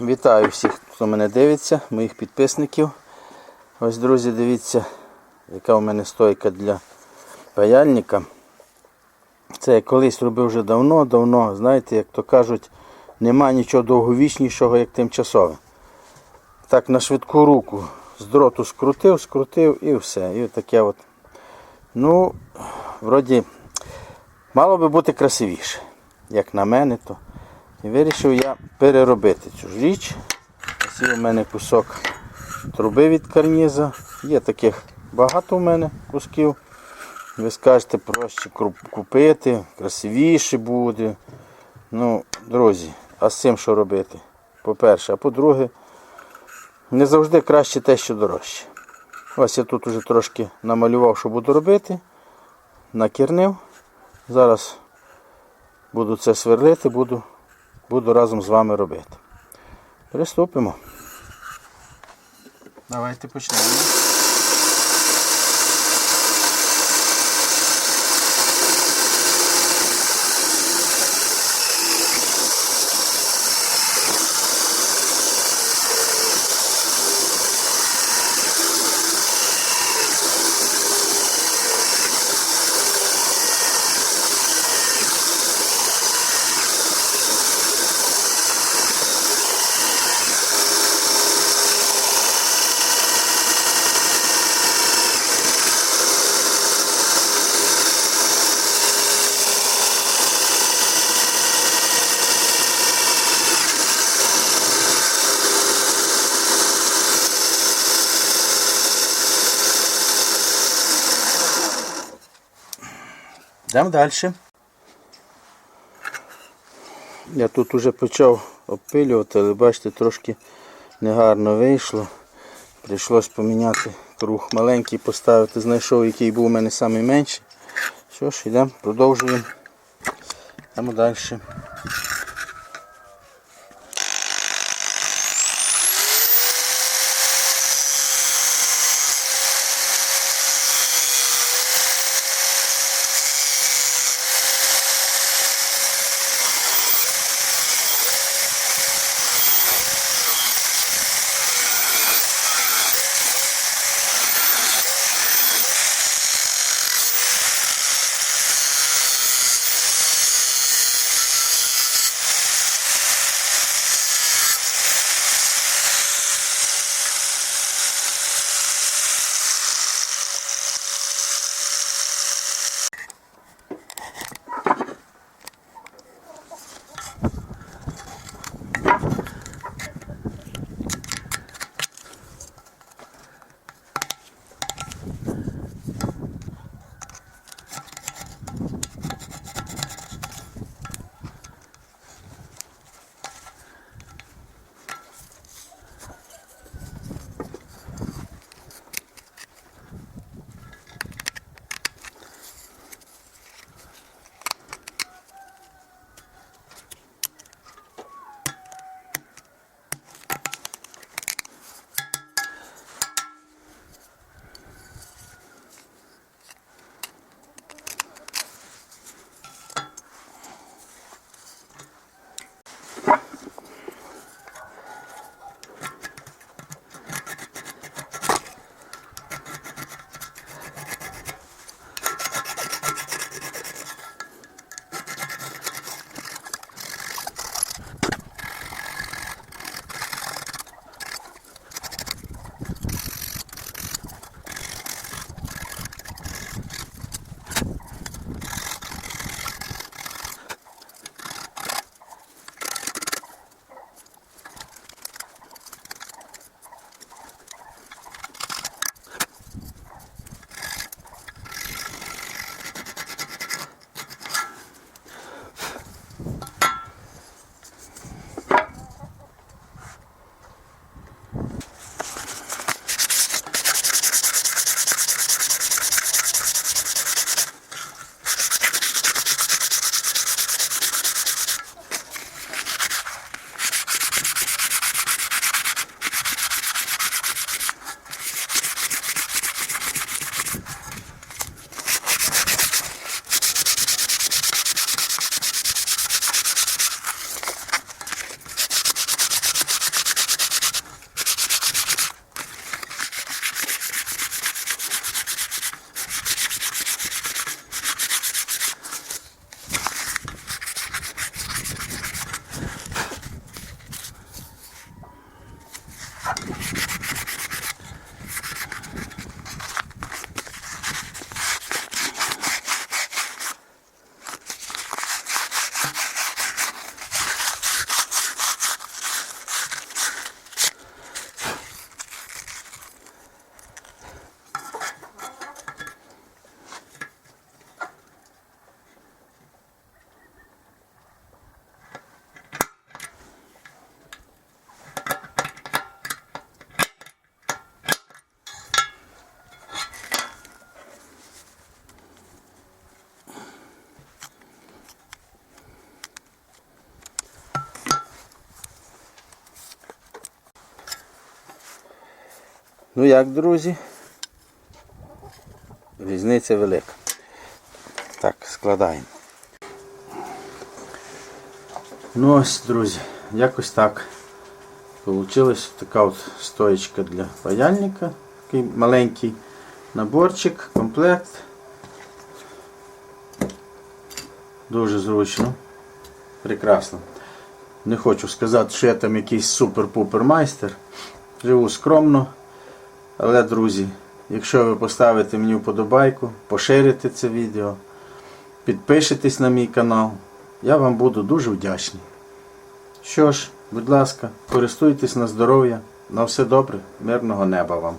Вітаю всіх, хто мене дивиться, моїх підписників. Ось, друзі, дивіться, яка у мене стойка для паяльника. Це я колись робив вже давно-давно. Знаєте, як то кажуть, нема нічого довговічнішого, як тимчасове. Так, на швидку руку з дроту скрутив, скрутив і все. І таке от. Ну, вроді, мало би бути красивіше, як на мене, то. І вирішив я переробити цю ж річ. Ось у мене кусок труби від карніза. Є таких багато у мене кусків. Ви скажете, проще купити, красивіше буде. Ну, друзі, а з цим що робити? По-перше, а по-друге, не завжди краще те, що дорожче. Ось я тут уже трошки намалював, що буду робити. Накірнив. Зараз буду це сверлити, буду, буду разом з вами робити. Приступимо. Давайте почнемо. Йдемо далі. Я тут уже почав обпилювати, але бачите, трошки негарно вийшло. Прийшлось поміняти круг маленький, поставити, знайшов, який був у мене найменший. Що ж, йдемо, продовжуємо. Йдемо далі. Ну як, друзі? Різниця велика. Так, складаємо. Ну ось, друзі, якось так. Получилась така от стоечка для паяльника. Такий маленький наборчик, комплект. Дуже зручно. Прекрасно. Не хочу сказати, що я там якийсь супер-пупер майстер. Живу скромно. Але, друзі, якщо ви поставите мені вподобайку, поширите це відео, підпишетесь на мій канал, я вам буду дуже вдячний. Що ж, будь ласка, користуйтесь на здоров'я. На все добре, мирного неба вам.